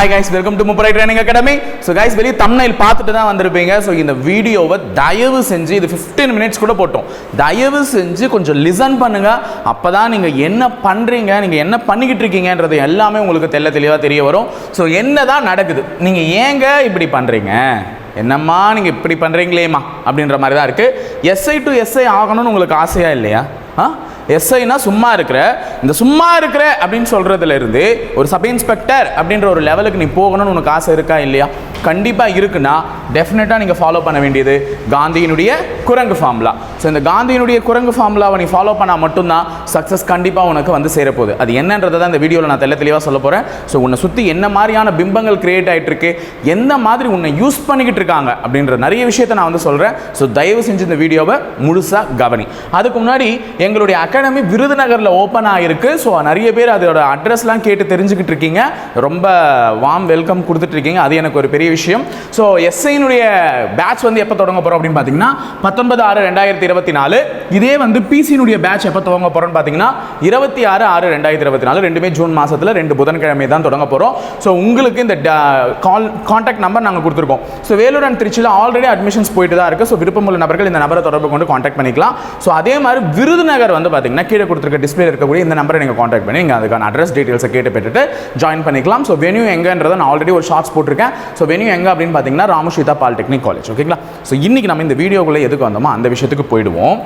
Hi guys welcome to முப்பரை training academy so guys வெளியே தமிழில் பார்த்துட்டு தான் வந்திருப்பீங்க. ஸோ இந்த வீடியோவை தயவு செஞ்சு இது 15 மினிட்ஸ் கூட போட்டோம். தயவு செஞ்சு கொஞ்சம் லிசன் பண்ணுங்கள் அப்போ தான் நீங்கள் என்ன பண்ணுறீங்க நீங்கள் என்ன பண்ணிக்கிட்டு இருக்கீங்கன்றது எல்லாமே உங்களுக்கு தெல்ல தெளிவாக தெரிய வரும். ஸோ என்ன தான் நடக்குது? நீங்கள் ஏங்க இப்படி பண்ணுறீங்க என்னம்மா நீங்கள் இப்படி பண்ணுறீங்களேம்மா அப்படின்ற மாதிரி தான் இருக்குது எஸ்ஐ டு எஸ்ஐ ஆகணும்னு உங்களுக்கு ஆசையாக இல்லையா? ஆ? எஸ்ஐனா சும்மா இருக்கிற இந்த சும்மா இருக்கிற அப்படின்னு சொல்றதுல இருந்து ஒரு சப் இன்ஸ்பெக்டர் அப்படின்ற ஒரு லெவலுக்கு நீ போகணும்னு உனக்கு ஆசை இருக்கா இல்லையா? கண்டிப்பாக இருக்குன்னா டெஃபினட்டாக நீங்கள் ஃபாலோ பண்ண வேண்டியது காந்தியினுடைய குரங்கு ஃபார்முலா ஸோ இந்த காந்தியினுடைய குரங்கு ஃபார்முலாவை நீ ஃபாலோ பண்ணால் மட்டும்தான் சக்ஸஸ் கண்டிப்பாக உனக்கு வந்து சேரப்போகுது. அது என்னன்றதை தான் இந்த வீடியோவில் நான் தெல்ல தெளிவாக சொல்ல போகிறேன் ஸோ உன்னை சுற்றி என்ன மாதிரியான பிம்பங்கள் கிரியேட் ஆகிட்டு இருக்கு எந்த மாதிரி உன்னை யூஸ் பண்ணிக்கிட்டு இருக்காங்க அப்படின்ற நிறைய விஷயத்தை நான் வந்து சொல்கிறேன் ஸோ தயவு செஞ்சு இந்த வீடியோவை முழுசாக கவனி. அதுக்கு முன்னாடி எங்களுடைய அகாடமி விருதுநகரில் ஓப்பன் ஆகிருக்கு ஸோ நிறைய பேர் அதோட அட்ரஸ்லாம் கேட்டு தெரிஞ்சுக்கிட்டு இருக்கீங்க. ரொம்ப வாம் வெல்கம் கொடுத்துட்ருக்கீங்க அது எனக்கு ஒரு பெரிய விஷயம். ஸோ எஸ்ஐனுடைய பேட்ச் வந்து எப்போ தொடங்க போகிறோம் அப்படின்னு பார்த்தீங்கன்னா பத்தொன்பது ஆறு ரெண்டாயிரத்தி இருபத்தி நாலு. இதே வந்து பிசியினுடைய பேட்ச் எப்போ துவங்க போகிறோம்னு பார்த்தீங்கன்னா இருபத்தி ஆறு ஆறு ரெண்டாயிரத்தி இருபத்தி நாலு. ரெண்டுமே ஜூன் மாதத்தில் ரெண்டு புதன்கிழமை தான் தொடங்க போகிறோம் ஸோ உங்களுக்கு இந்த கால் காண்டாக்ட் நம்பர் நாங்கள் கொடுத்துருக்கோம். ஸோ வேலூர் அண்ட் திருச்சியில் ஆல்ரெடி அட்மிஷன்ஸ் போயிட்டு தான் இருக்குது ஸோ விருப்பமுள்ள நபர்கள் இந்த நம்பரை தொடர்பு கொண்டு காண்டாக்ட் பண்ணிக்கலாம். ஸோ அதே மாதிரி விருதுநகர் வந்து பார்த்தீங்கன்னா கீழே கொடுத்துருக்க டிஸ்பிளே இருக்கக்கூடிய இந்த நம்பரை நீங்கள் காண்டாக்ட் பண்ணி நீங்கள் அதுக்கான அட்ரஸ் டீட்டெயில்ஸை கேட்டு பெற்றுட்டு ஜாயின் பண்ணிக்கலாம். ஸோ வென்யூ எங்கன்றதை நான் ஆல்ரெடி ஒரு ஷார்ட்ஸ் போட்டிருக்கேன். ஸோ வென்யூ எங்கே அப்படின்னு பார்த்தீங்கன்னா ராமஸ்ரீதா பாலிடெக்னிக் காலேஜ் ஓகேங்களா ஸோ இன்றைக்கி நம்ம இந்த வீடியோக்குள்ளே எதுக்கு வந்தோமோ அந்த விஷயத்துக்கு போயிடுவோம்.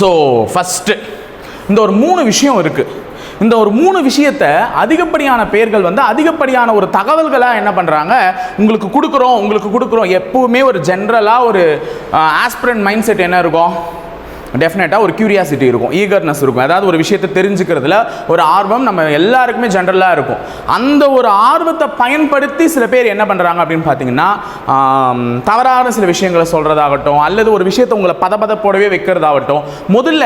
ஸோ ஃபஸ்ட்டு இந்த ஒரு மூணு விஷயம் இருக்குது இந்த ஒரு மூணு விஷயத்தை அதிகப்படியான பேர்கள் வந்து அதிகப்படியான ஒரு தகவல்களாக என்ன பண்ணுறாங்க உங்களுக்கு கொடுக்குறோம் உங்களுக்கு கொடுக்குறோம். எப்பவுமே ஒரு ஜென்ரலாக ஒரு ஆஸ்பிரண்ட் மைண்ட் செட் என்ன இருக்கும்? டெஃபினட்டாக ஒரு க்யூரியாசிட்டி இருக்கும் ஈகர்னஸ் இருக்கும். அதாவது ஒரு விஷயத்தை தெரிஞ்சுக்கிறதுல ஒரு ஆர்வம் நம்ம எல்லாருக்குமே ஜென்ரலாக இருக்கும். அந்த ஒரு ஆர்வத்தை பயன்படுத்தி சில பேர் என்ன பண்ணுறாங்க அப்படின்னு பார்த்தீங்கன்னா தவறான சில விஷயங்களை சொல்கிறதாகட்டும் அல்லது ஒரு விஷயத்தை உங்களை பதபதப்போடவே வைக்கிறதாகட்டும் முதல்ல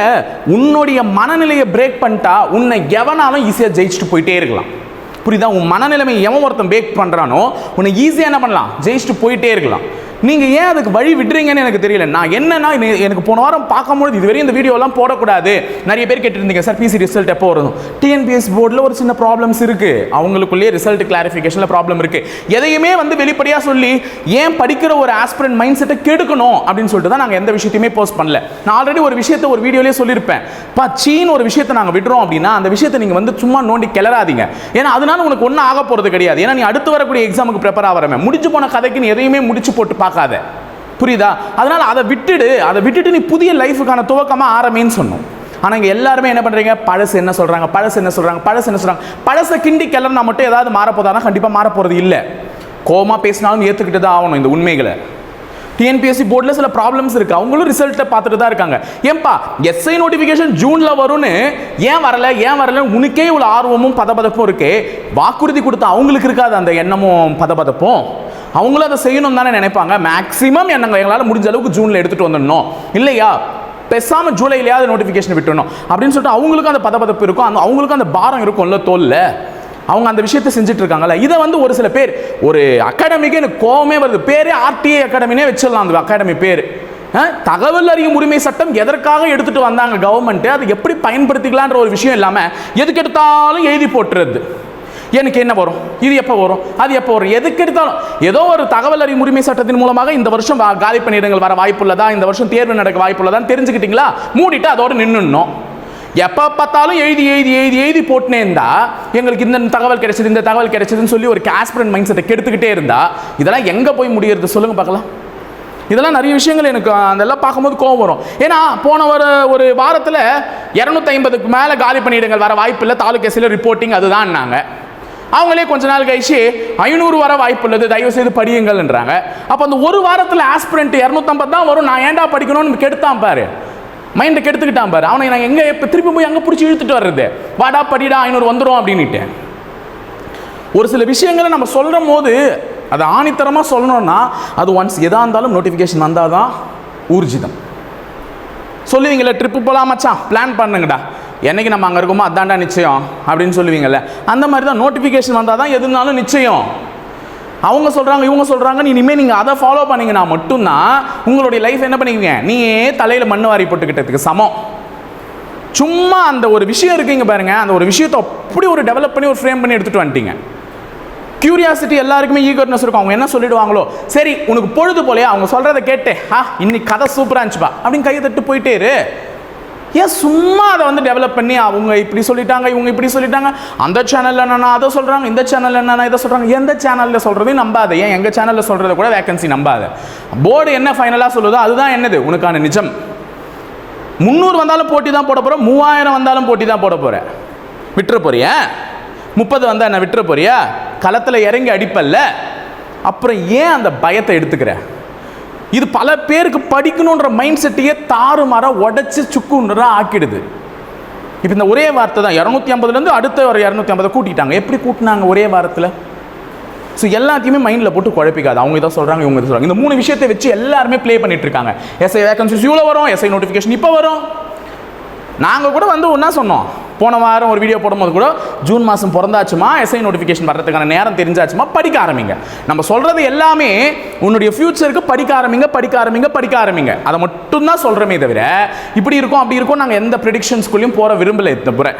உன்னுடைய மனநிலையை பிரேக் பண்ணிட்டா உன்னை எவனாலும் ஈஸியாக ஜெயிச்சுட்டு போயிட்டே இருக்கலாம். புரியுதா? உன் மனநிலைமை எவன் ஒருத்தன் பிரேக் பண்ணுறானோ உன்னை ஈஸியாக என்ன பண்ணலாம்? ஜெயிச்சுட்டு போயிட்டே இருக்கலாம். நீங்கள் ஏன் அதுக்கு வழி விடுறீங்கன்னு எனக்கு தெரியல. நான் என்னன்னா இது எனக்கு போன வாரம் பார்க்கும்போது இதுவரையும் இந்த வீடியோலாம் போடக்கூடாது. நிறைய பேர் கேட்டுருந்தீங்க சார் பிசி ரிசல்ட் எப்போ வரும்? டிஎன்பிஎஸ் போர்டில் ஒரு சின்ன ப்ராப்ளம்ஸ் இருக்குது அவங்களுக்குள்ளேயே ரிசல்ட் கிளாரிஃபிகேஷனில் ப்ராப்ளம் இருக்குது எதையுமே வந்து வெளிப்படையாக சொல்லி ஏன் படிக்கிற ஒரு ஆஸ்பிரண்ட் மைண்ட் செட்டை கெடுக்கணும்? அப்படின்னு சொல்லிட்டு தான் நாங்கள் எந்த விஷயத்தையுமே போஸ்ட் பண்ணல. நான் ஆல்ரெடி ஒரு விஷயத்தை ஒரு வீடியோலேயே சொல்லியிருப்பேன். பா சீன் ஒரு விஷயத்தை நாங்கள் விடுறோம் அப்படின்னா அந்த விஷயத்தை நீங்கள் வந்து சும்மா நோண்டி கிளறாதீங்க. ஏன்னா அதனால உனக்கு ஒன்றும் ஆக போகிறது கிடையாது. ஏன்னா நீ அடுத்து வரக்கூடிய எக்ஸாமுக்கு ப்ரிப்பேர் ஆகிறமே முடிச்சு போன கதைக்கு நீ எதையுமே முடிச்சு போட்டு பார்க்காத. புரியுதா? அதனால் அதை விட்டுடு. அதை விட்டுட்டு நீ புதிய லைஃபுக்கான துவக்கமாக ஆரம்பின்னு சொன்னோம். ஆனால் இங்கே எல்லாருமே என்ன பண்ணுறீங்க பழசு என்ன சொல்கிறாங்க பழசு என்ன சொல்கிறாங்க பழசு என்ன சொல்கிறாங்க பழசை கிண்டி கிளம்புனா மட்டும் ஏதாவது மாறப்போதானா கண்டிப்பாக மாறப்போகிறது இல்லை. கோமா பேசினாலும் ஏற்றுக்கிட்டு தான் ஆகணும் இந்த உண்மைகளை. டிஎன்பிஎஸ்சி போர்டில் சில ப்ராப்ளம்ஸ் இருக்குது அவங்களும் ரிசல்ட்டை பார்த்துட்டு தான் இருக்காங்க. ஏன்பா எஸ்ஐ நோட்டிஃபிகேஷன் ஜூனில் வரும்னு ஏன் வரல? ஏன் வரல உனக்கே இவ்வளோ ஆர்வமும் பதபதப்பும் இருக்கே. வாக்குறுதி கொடுத்த அவங்களுக்கு இருக்காது அந்த எண்ணமும் பதபதப்பும். அவங்களும் அதை செய்யணும் தானே நினைப்பாங்க. மேக்ஸிமம் என்னங்க எங்களால் முடிஞ்ச அளவுக்கு ஜூனில் எடுத்துகிட்டு வந்துடணும். இல்லையா? பேசாமல் ஜூலையிலேயாவது நோட்டிஃபிகேஷன் விட்டுணும் அப்படின்னு சொல்லிட்டு அவங்களுக்கும் அந்த பதப்பதப்பு இருக்கும். அந்த அவங்களுக்கும் அந்த பாரம் இருக்கும்ல தோல்ல. அவங்க அந்த விஷயத்தை செஞ்சுட்டு இருக்காங்கல்ல. இதை வந்து ஒரு சில பேர் ஒரு அகாடமிக்கு எனக்கு கோவமே வருது. பேரே ஆர்டிஐ அகாடமினே வச்சிடலாம் அந்த அகாடமி பேர். தகவல் அறியும் உரிமை சட்டம் எதற்காக எடுத்துட்டு வந்தாங்க கவர்மெண்ட் அதை எப்படி பயன்படுத்திக்கலான்ற ஒரு விஷயம் இல்லாமல் எதுக்கு எடுத்தாலும் எழுதி போட்டுறது. எனக்கு என்ன வரும்? இது எப்போ வரும்? அது எப்போ வரும்? எதுக்கு எடுத்தாலும் ஏதோ ஒரு தகவல் அறிவு உரிமை சட்டத்தின் மூலமாக இந்த வருஷம் காலி பணியிடங்கள் வர வாய்ப்புள்ளதா இந்த வருஷம் தேர்வு நடக்க வாய்ப்புள்ளதான்னு தெரிஞ்சுக்கிட்டீங்களா? மூடிட்டு அதோட நின்றுணும் எப்போ பார்த்தாலும் எழுதி எழுதி எழுதி எழுதி போட்டுனே இருந்தா எங்களுக்கு இந்த தகவல் கிடைச்சது இந்த தகவல் கிடைச்சதுன்னு சொல்லி ஒரு காஸ்பிரன் மைண்ட் செட்டை கெடுத்துக்கிட்டே இருந்தா இதெல்லாம் எங்கே போய் முடியறது? சொல்லுங்க பார்க்கலாம். இதெல்லாம் நிறைய விஷயங்கள் எனக்கு அதெல்லாம் பார்க்கும்போது கோவம் வரும். ஏன்னா போன ஒரு ஒரு வாரத்தில் இரநூத்தி ஐம்பதுக்கு மேலே காலி பணியிடங்கள் வர வாய்ப்பு இல்லை. தாலுக்கேசில் ரிப்போர்ட்டிங் அதுதான்னாங்க அவங்களே கொஞ்ச நாள் கழிச்சு ஐநூறு வர வாய்ப்பு உள்ளது தயவு செய்து படியுங்கள்ன்றாங்க. அப்போ அந்த ஒரு வாரத்தில் ஆஸ்பிரண்ட் இரநூத்தம்பது தான் வரும். நான் ஏன்டா படிக்கணும்னு கெடுத்தான் பாரு. மைண்டை கெடுத்துக்கிட்டான் பாரு. அவனை நான் எங்கே இப்போ திருப்பி போய் அங்கே பிடிச்சி இழுத்துட்டு வர்றது? வாடா படிடா ஐநூறு வந்துடும் அப்படின்னுட்டு ஒரு சில விஷயங்களை நம்ம சொல்கிற போது அதை ஆணித்தரமாக சொல்லணும்னா அது ஒன்ஸ் எதாக இருந்தாலும் நோட்டிஃபிகேஷன் வந்தால் தான் ஊர்ஜிதம். சொல்லுவீங்களே ட்ரிப்பு போகலாம் மச்சான். பிளான் பண்ணுங்கடா. என்னைக்கு நம்ம அங்கே இருக்கோமோ அதான்டா நிச்சயம் அப்படின்னு சொல்லுவீங்கல்ல. அந்த மாதிரி தான் நோட்டிஃபிகேஷன் வந்தால் தான் எதுனாலும் நிச்சயம். அவங்க சொல்கிறாங்க இவங்க சொல்கிறாங்க இனிமேல் நீங்கள் அதை ஃபாலோ பண்ணிங்கன்னா மட்டும்தான் உங்களுடைய லைஃப் என்ன பண்ணுவீங்க நீயே தலையில் மண்ணு வாரி போட்டுக்கிட்டதுக்கு சமம். சும்மா அந்த ஒரு விஷயம் இருக்கீங்க பாருங்கள் அந்த ஒரு விஷயத்தை அப்படி ஒரு டெவலப் பண்ணி ஒரு ஃப்ரேம் பண்ணி எடுத்துகிட்டு வந்துட்டீங்க. கியூரியாசிட்டி எல்லாருக்குமே ஈகர்னஸ் இருக்கும். அவங்க என்ன சொல்லிடுவாங்களோ? சரி உனக்கு பொழுது போலையே அவங்க சொல்கிறத கேட்டு ஆ இன்னைக்கு கதை சூப்பராக இருந்துச்சுப்பா அப்படின்னு கையை தட்டு போயிட்டே இரு. ஏன் சும்மா அதை வந்து டெவலப் பண்ணி அவங்க இப்படி சொல்லிட்டாங்க இவங்க இப்படி சொல்லிட்டாங்க? அந்த சேனலில் என்னென்னா அதை சொல்கிறாங்க இந்த சேனலில் என்னென்னா இதை சொல்கிறாங்க எந்த சேனலில் சொல்கிறதையும் நம்பாத. ஏன்? எங்கள் சேனலில் சொல்கிறத கூட வேகன்சி நம்பாத. போர்டு என்ன ஃபைனலாக சொல்லுதோ அதுதான் என்னது? உனக்கான நிஜம். முந்நூறு வந்தாலும் போட்டி தான் போட போகிறோம் மூவாயிரம் வந்தாலும் போட்டி தான் போட போகிறேன் விட்டுற போறியா? முப்பது வந்தால் என்ன விட்டுற போறியா? களத்தில் இறங்கி அடிப்பல்ல. அப்புறம் ஏன் அந்த பயத்தை எடுத்துக்கிற? இது பல பேருக்கு படிக்கணுன்ற மைண்ட் செட்டையே தாறுமாறாக உடச்சி சுக்குன்றா ஆக்கிடுது. இப்போ இந்த ஒரே வார்த்தை தான். இரநூத்தி ஐம்பதுலேருந்து அடுத்த ஒரு இரநூத்தி ஐம்பதை கூட்டிட்டாங்க. எப்படி கூட்டினாங்க ஒரே வாரத்தில்? ஸோ எல்லாத்தையுமே மைண்டில் போட்டு குழப்பிக்காது. அவங்க இதை சொல்கிறாங்க இவங்க இதை சொல்கிறாங்க இந்த மூணு விஷயத்தை வச்சு எல்லாருமே ப்ளே பண்ணிட்டு இருக்காங்க. எஸ்ஐ வேகன்சிஸ் இவ்வளோ வரும். எஸ்ஐ நோட்டிஃபிகேஷன் இப்போ வரும். நாங்கள் கூட வந்து ஒன்றா சொன்னோம். போன வாரம் ஒரு வீடியோ போடும்போது கூட ஜூன் மாதம் பிறந்தாச்சுமா? எஸ்ஐ நோட்டிஃபிகேஷன் வர்றதுக்கான நேரம் தெரிஞ்சாச்சுமா? படிக்க ஆரம்பிங்க. நம்ம சொல்கிறது எல்லாமே உன்னுடைய ஃப்யூச்சருக்கு படிக்க ஆரம்பிங்க படிக்க ஆரம்பிங்க படிக்க ஆரம்பிங்க. அதை மட்டும்தான் சொல்கிறோமே தவிர இப்படி இருக்கும் அப்படி இருக்கும் நாங்கள் எந்த ப்ரிடிக்ஷன்ஸ்குள்ளேயும் போகிற விரும்பலை இந்த புற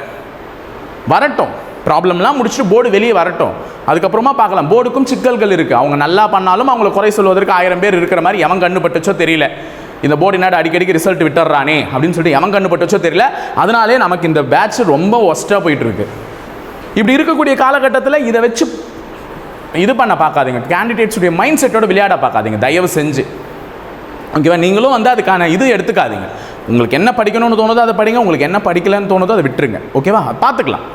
வரட்டும். ப்ராப்ளம்லாம் முடிச்சுட்டு போர்டு வெளியே வரட்டும். அதுக்கப்புறமா பார்க்கலாம். போர்டுக்கும் சிக்கல்கள் இருக்குது அவங்க நல்லா பண்ணாலும் அவங்கள குறை சொல்வதற்கு ஆயிரம் பேர் இருக்கிற மாதிரி எவன் கண்டுபட்டுச்சோ தெரியல. இந்த போர்டு என்ன அடிக்கடிக்கு ரிசல்ட் விட்டுறானே அப்படின்னு சொல்லிட்டு எவன் கண்டுபட்டுச்சோ தெரியல. அதனாலே நமக்கு இந்த பேட்ச் ரொம்ப ஒஸ்ட்டாக போயிட்டு இருக்கு இப்படி இருக்கக்கூடிய காலகட்டத்தில் இதை வச்சு இது பண்ண பார்க்காதீங்க. கேண்டிடேட்ஸுடைய மைண்ட் செட்டோட விளையாட பார்க்காதீங்க. தயவு செஞ்சு. ஓகேவா நீங்களும் வந்து அதுக்கான இது எடுத்துக்காதீங்க. உங்களுக்கு என்ன படிக்கணும்னு தோணுதோ அதை படிங்க. உங்களுக்கு என்ன படிக்கலன்னு தோணுதோ அதை விட்டுருங்க. ஓகேவா பார்த்துக்கலாம்.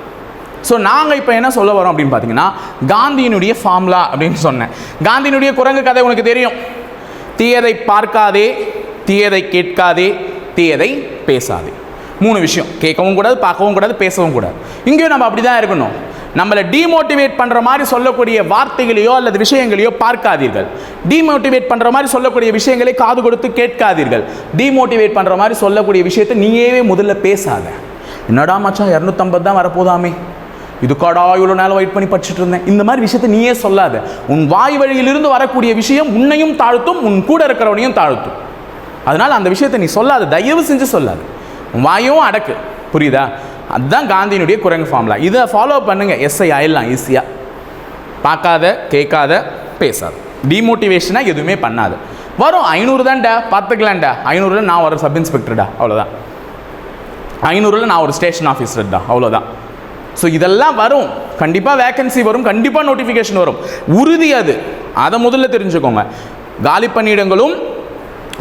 ஸோ நாங்கள் இப்போ என்ன சொல்ல வரோம் அப்படின்னு பார்த்தீங்கன்னா காந்தியினுடைய ஃபார்முலா அப்படின்னு சொன்னேன். காந்தியினுடைய குரங்கு கதை உனக்கு தெரியும். தீயதை பார்க்காதே. தீயதை கேட்காதே தீயதை பேசாதே. மூணு விஷயம் கேட்கவும் கூடாது பார்க்கவும் கூடாது பேசவும் கூடாது. இங்கேயும் நம்ம அப்படி தான் இருக்கணும். நம்மளை டீமோட்டிவேட் பண்ணுற மாதிரி சொல்லக்கூடிய வார்த்தைகளையோ அல்லது விஷயங்களையோ பார்க்காதீர்கள். டீமோட்டிவேட் பண்ணுற மாதிரி சொல்லக்கூடிய விஷயங்களை காது கொடுத்து கேட்காதீர்கள். டீமோட்டிவேட் பண்ணுற மாதிரி சொல்லக்கூடிய விஷயத்தை நீயே முதல்ல பேசாத. என்னடா மச்சான் இரநூத்தம்பது தான் வரப்போதாமே. இதுக்காடா இவ்வளோ நேரம் வெயிட் பண்ணி படிச்சுட்டு இருந்தேன். இந்த மாதிரி விஷயத்தை நீயே சொல்லாத. உன் வாய் வழியிலிருந்து வரக்கூடிய விஷயம் உன்னையும் தாழ்த்தும் உன் கூட இருக்கிறவனையும் தாழ்த்தும். அதனால் அந்த விஷயத்தை நீ சொல்லாத தயவு செஞ்சு சொல்லாது. வாயும் அடக்கு. புரியுதா? அதுதான் காந்தியினுடைய குரங்கு ஃபார்முலா இதை ஃபாலோ பண்ணுங்கள் எஸ்ஐ ஆயிடலாம் ஈஸியாக பார்க்காத கேட்காத பேசாத. டிமோட்டிவேஷனாக எதுவுமே பண்ணாது. வரும் ஐநூறு தான்டா பார்த்துக்கலாம்டா. ஐநூறுல நான் ஒரு சப் இன்ஸ்பெக்டர்டா அவ்வளோதான் ஐநூறுல நான் ஒரு ஸ்டேஷன் ஆஃபீஸர்டா அவ்வளோதான் ஸோ இதெல்லாம் வரும். கண்டிப்பாக வேகன்சி வரும். கண்டிப்பாக நோட்டிஃபிகேஷன் வரும். உறுதி அது. அதை முதல்ல தெரிஞ்சுக்கோங்க. காலி பணியிடங்களும்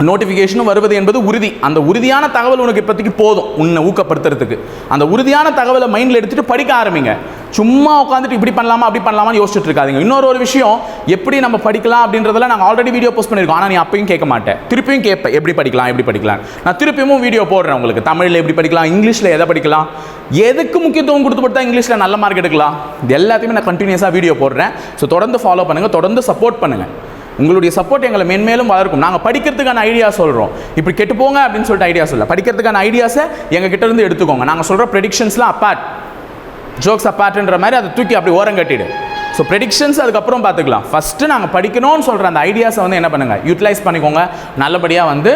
நோட்டிஃபிகேஷனும் வருவது என்பது உறுதி. அந்த உறுதியான தகவல் உனக்கு இப்போதைக்கு போதும். உன்னை ஊக்கப்படுத்துறதுக்கு. அந்த உறுதியான தகவலை மைண்டில் எடுத்துகிட்டு படிக்க ஆரம்பிங்க. சும்மா உட்காந்துட்டு இப்படி பண்ணலாமா அப்படி பண்ணலாமான்னு யோசிச்சுட்டு இருக்காதிங்க. இன்னொரு ஒரு விஷயம் எப்படி நம்ம படிக்கலாம் அப்படின்றதெல்லாம் நாங்கள் ஆல்ரெடி வீடியோ போஸ்ட் பண்ணியிருக்கோம். ஆனால் நீ அப்பயும் கேட்க மாட்டேன். திருப்பியும் கேட்பேன் எப்படி படிக்கலாம் எப்படி படிக்கலாம். நான் திருப்பியும் வீடியோ போடுறேன் உங்களுக்கு. தமிழில் எப்படி படிக்கலாம் இங்கிலீஷில் எதை படிக்கலாம் எதுக்கு முக்கியத்துவம் கொடுத்து கொடுத்தா இங்கிலீஷில் நல்ல மார்க் எடுக்கலாம்? இது எல்லாத்தையுமே நான் கண்டினியூஸாக வீடியோ போடுறேன். ஸோ தொடர்ந்து ஃபாலோ பண்ணுங்கள் தொடர்ந்து சப்போர்ட் பண்ணுங்கள் உங்களுடைய சப்போர்ட் எங்களை மென்மேலும் வளர்க்கும். நாங்கள் படிக்கிறதுக்கான ஐடியா சொல்கிறோம் இப்படி கெட்டு போங்க அப்படின்னு சொல்லிட்டு ஐடியா சொல்ல. படிக்கிறதுக்கான ஐடியாஸை எங்கள் கிட்டேருந்து எடுத்துக்கோங்க. நாங்கள் சொல்கிற ப்ரெடிக்ஷன்ஸ்லாம் அப்பார்ட் ஜோக்ஸ் அப்பார்ட்ன்ற மாதிரி அதை தூக்கி அப்படி ஓரம் கட்டிடு. ஸோ ப்ரெடிக்ஷன்ஸ் அதுக்கப்புறம் பார்த்துக்கலாம். ஃபஸ்ட்டு நாங்கள் படிக்கணும்னு சொல்கிற அந்த ஐடியாஸை வந்து என்ன பண்ணுங்கள் யூட்டிலைஸ் பண்ணிக்கோங்க. நல்லபடியாக வந்து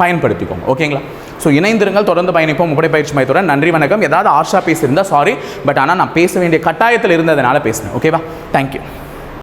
பயன்படுத்திக்கோங்க. ஓகேங்களா? ஸோ இணைந்திருங்கள். தொடர்ந்து பயணிப்போம். முப்படை பயிற்சி மையத்துடன் நன்றி வணக்கம். ஏதாவது ஆர்ஷா பேசியிருந்தால் சாரி பட் ஆனால் நான் பேச வேண்டிய கட்டாயத்தில் இருந்ததுனால பேசினேன். ஓகேவா தேங்க்யூ